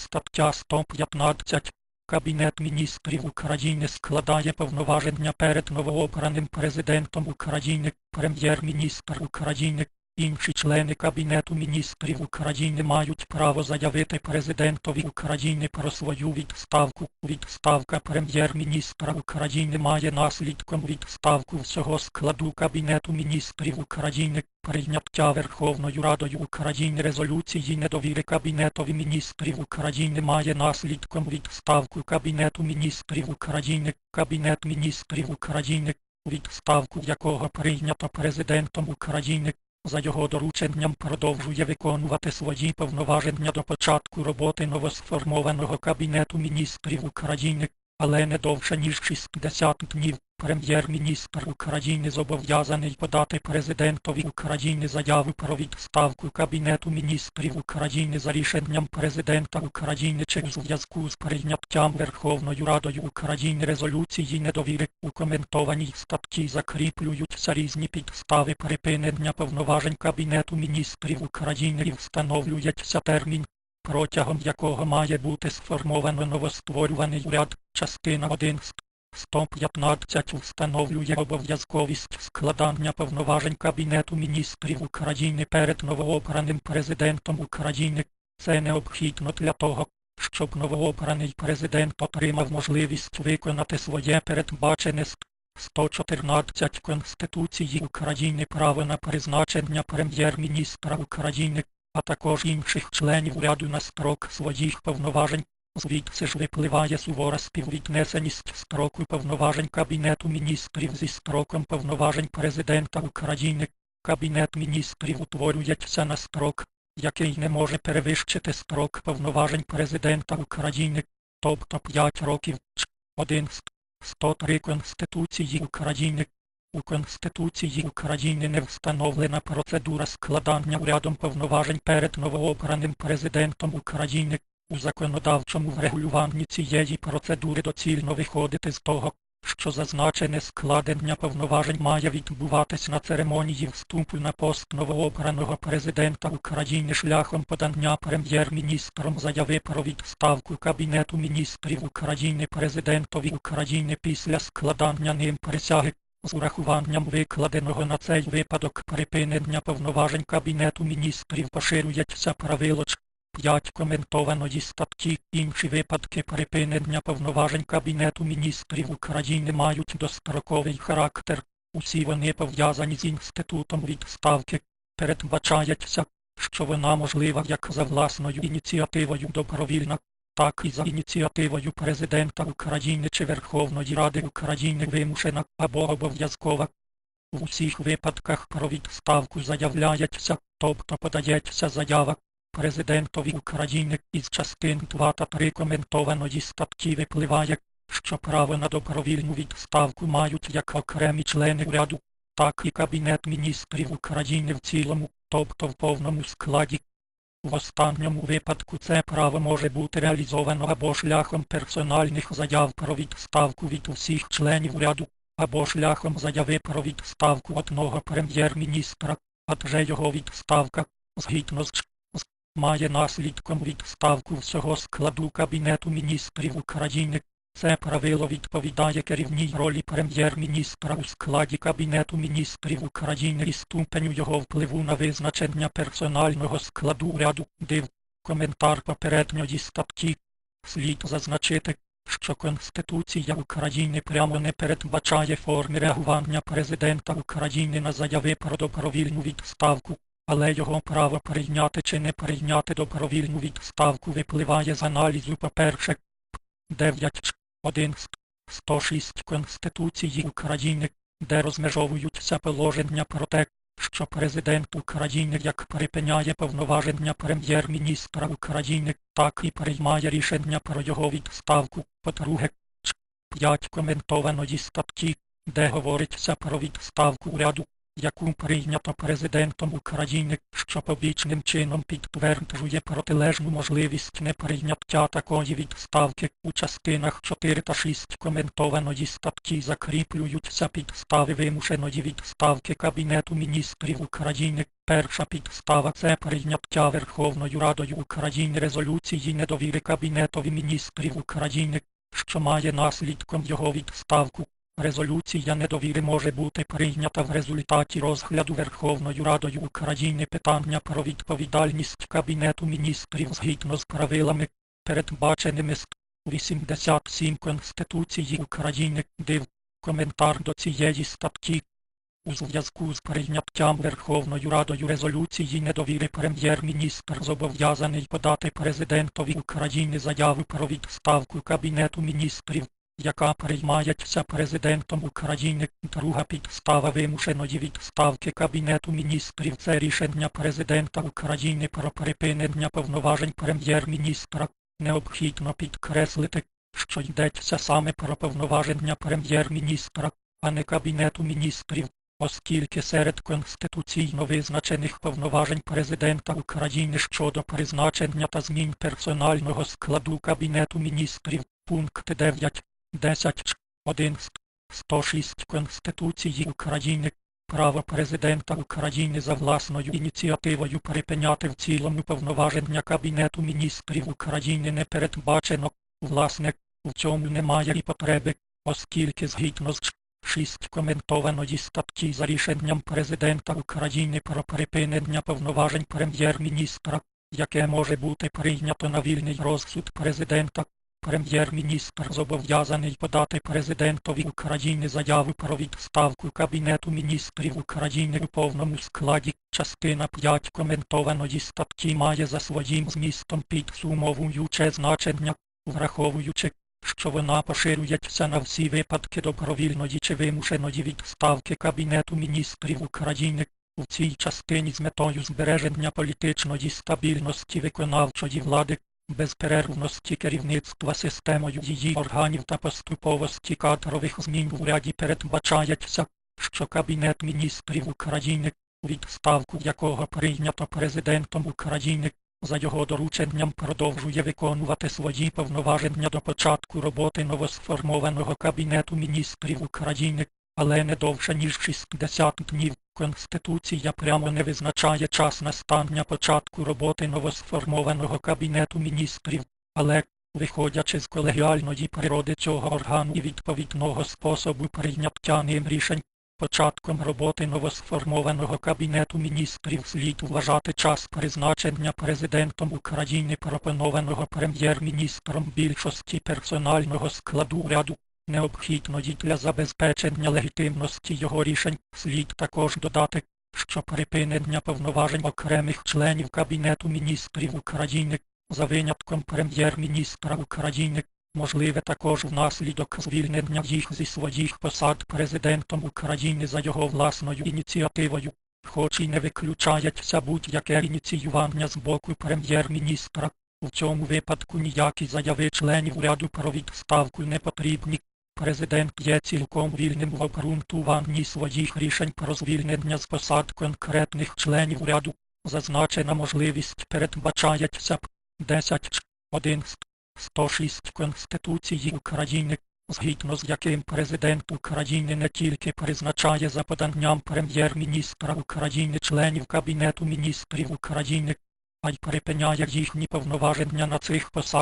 Стаття 115. Кабінет міністрів України складає повноваження перед новообраним президентом України, прем'єр-міністр України. Інші члени Кабінету міністрів України мають право заявити президентові України про свою відставку. Відставка прем'єр-міністра України має наслідком відставку всього складу Кабінету міністрів України, прийняття Верховною Радою України резолюції недовіри Кабінетові міністрів України має наслідком відставку Кабінету міністрів України, Кабінет міністрів України, відставку якого прийнято президентом України, за його дорученням продовжує виконувати свої повноваження до початку роботи новосформованого Кабінету міністрів України, але не довше ніж 60 днів. Прем'єр-міністр України зобов'язаний подати президентові України заяву про відставку Кабінету міністрів України за рішенням президента України чи у зв'язку з прийняттям Верховною Радою України резолюції недовіри. У коментованій статті закріплюються різні підстави припинення повноважень Кабінету міністрів України і встановлюється термін протягом якого має бути сформовано новостворюваний уряд, частина 1 115 встановлює обов'язковість складання повноважень Кабінету міністрів України перед новообраним президентом України. Це необхідно для того, щоб новообраний президент отримав можливість виконати своє передбачене 114 Конституції України право на призначення прем'єр-міністра України, а також інших членів уряду на строк своїх повноважень. Звідси ж випливає сувора співвіднесеність строку повноважень Кабінету міністрів зі строком повноважень Президента України. Кабінет міністрів утворюється на строк, який не може перевищити строк повноважень Президента України, тобто 5 років. 1 103 Конституції України. У Конституції України не встановлена процедура складання урядом повноважень перед новообраним президентом України. У законодавчому врегулюванні цієї процедури доцільно виходити з того, що зазначене складення повноважень має відбуватись на церемонії вступу на пост новообраного президента України шляхом подання прем'єр-міністром заяви про відставку Кабінету міністрів України президентові України після складання ним присяги. З урахуванням викладеного на цей випадок припинення повноважень Кабінету міністрів поширюється правило 5 коментованої статті інші випадки припинення повноважень Кабінету міністрів України мають достроковий характер. Усі вони пов'язані з інститутом відставки. Передбачається, що вона можлива як за власною ініціативою добровільна, так і за ініціативою Президента України чи Верховної Ради України вимушена або обов'язкова. В усіх випадках про відставку заявляється, тобто подається заява Президентові України із частин 2 та 3 коментованої статті випливає, що право на добровільну відставку мають як окремі члени уряду, так і Кабінет міністрів України в цілому, тобто в повному складі. В останньому випадку це право може бути реалізовано або шляхом персональних заяв про відставку від усіх членів уряду, або шляхом заяви про відставку одного прем'єр-міністра, адже його відставка, згідно з має наслідком відставку всього складу Кабінету міністрів України. Це правило відповідає керівній ролі прем'єр-міністра у складі Кабінету міністрів України і ступеню його впливу на визначення персонального складу уряду. Див. Коментар попередньої статті. Слід зазначити, що Конституція України прямо не передбачає форми реагування президента України на заяви про добровільну відставку але його право прийняти чи не прийняти добровільну відставку випливає з аналізу по-перше, 9 1 106 Конституції України, де розмежовуються положення про те, що президент України як припиняє повноваження прем'єр-міністра України, так і приймає рішення про його відставку. По-друге, 5 коментованої статті, де говориться про відставку уряду яку прийнято президентом України, що побічним чином підтверджує протилежну можливість неприйняття такої відставки у частинах 4 та 6 коментованої статті закріплюються підстави вимушеної відставки Кабінету міністрів України Перша підстава це прийняття Верховною Радою України резолюції недовіри Кабінетові міністрів України, що має наслідком його відставку. Резолюція недовіри може бути прийнята в результаті розгляду Верховною Радою України питання про відповідальність Кабінету міністрів згідно з правилами, передбаченими ст. 87 Конституції України. Див. Коментар до цієї статті. У зв'язку з прийняттям Верховною Радою резолюції недовіри прем'єр-міністр зобов'язаний подати президентові України заяву про відставку Кабінету міністрів, яка приймається президентом України. Друга підстава вимушеної відставки Кабінету міністрів це рішення президента України про припинення повноважень прем'єр-міністра. Необхідно підкреслити, що йдеться саме про повноваження прем'єр-міністра, а не Кабінету міністрів оскільки серед конституційно визначених повноважень президента України щодо призначення та змін персонального складу Кабінету міністрів пункт 9, 10, ч, 1, 106 Конституції України, право президента України за власною ініціативою припиняти в цілому повноваження Кабінету міністрів України не передбачено, власне, в цьому немає і потреби, оскільки згідно з 6 коментованої статті за рішенням президента України про припинення повноважень прем'єр-міністра, яке може бути прийнято на вільний розсуд президента. Прем'єр-міністр зобов'язаний подати президентові України заяву про відставку Кабінету міністрів України у повному складі. Частина 5 коментованої статті має за своїм змістом підсумовуюче значення, враховуючи що вона поширюється на всі випадки добровільної чи вимушеної відставки Кабінету міністрів України. У цій частині з метою збереження політичної стабільності виконавчої влади, безперервності керівництва системою її органів та поступовості кадрових змін в уряді передбачається, що Кабінет міністрів України, відставку якого прийнято президентом України, за його дорученням продовжує виконувати свої повноваження до початку роботи новосформованого Кабінету міністрів України, але не довше ніж 60 днів. Конституція прямо не визначає час настання початку роботи новосформованого Кабінету міністрів, але, виходячи з колегіальної природи цього органу і відповідного способу прийняття ним рішень, Початком роботи новосформованого Кабінету міністрів слід вважати час призначення президентом України пропонованого прем'єр-міністром більшості персонального складу уряду, необхідної для забезпечення легітимності його рішень. Слід також додати, що припинення повноважень окремих членів Кабінету міністрів України за винятком прем'єр-міністра України Можливе також внаслідок звільнення їх зі своїх посад президентом України за його власною ініціативою, хоч і не виключається будь-яке ініціювання з боку прем'єр-міністра. У цьому випадку ніякі заяви членів уряду про відставку не потрібні. Президент є цілком вільним в обґрунтуванні своїх рішень про звільнення з посад конкретних членів уряду. Зазначена можливість передбачається 10 1 106 Конституції України, згідно з яким президент України не тільки призначає за поданням прем'єр-міністра України членів Кабінету міністрів України, а й припиняє їхні повноваження на цих посадах.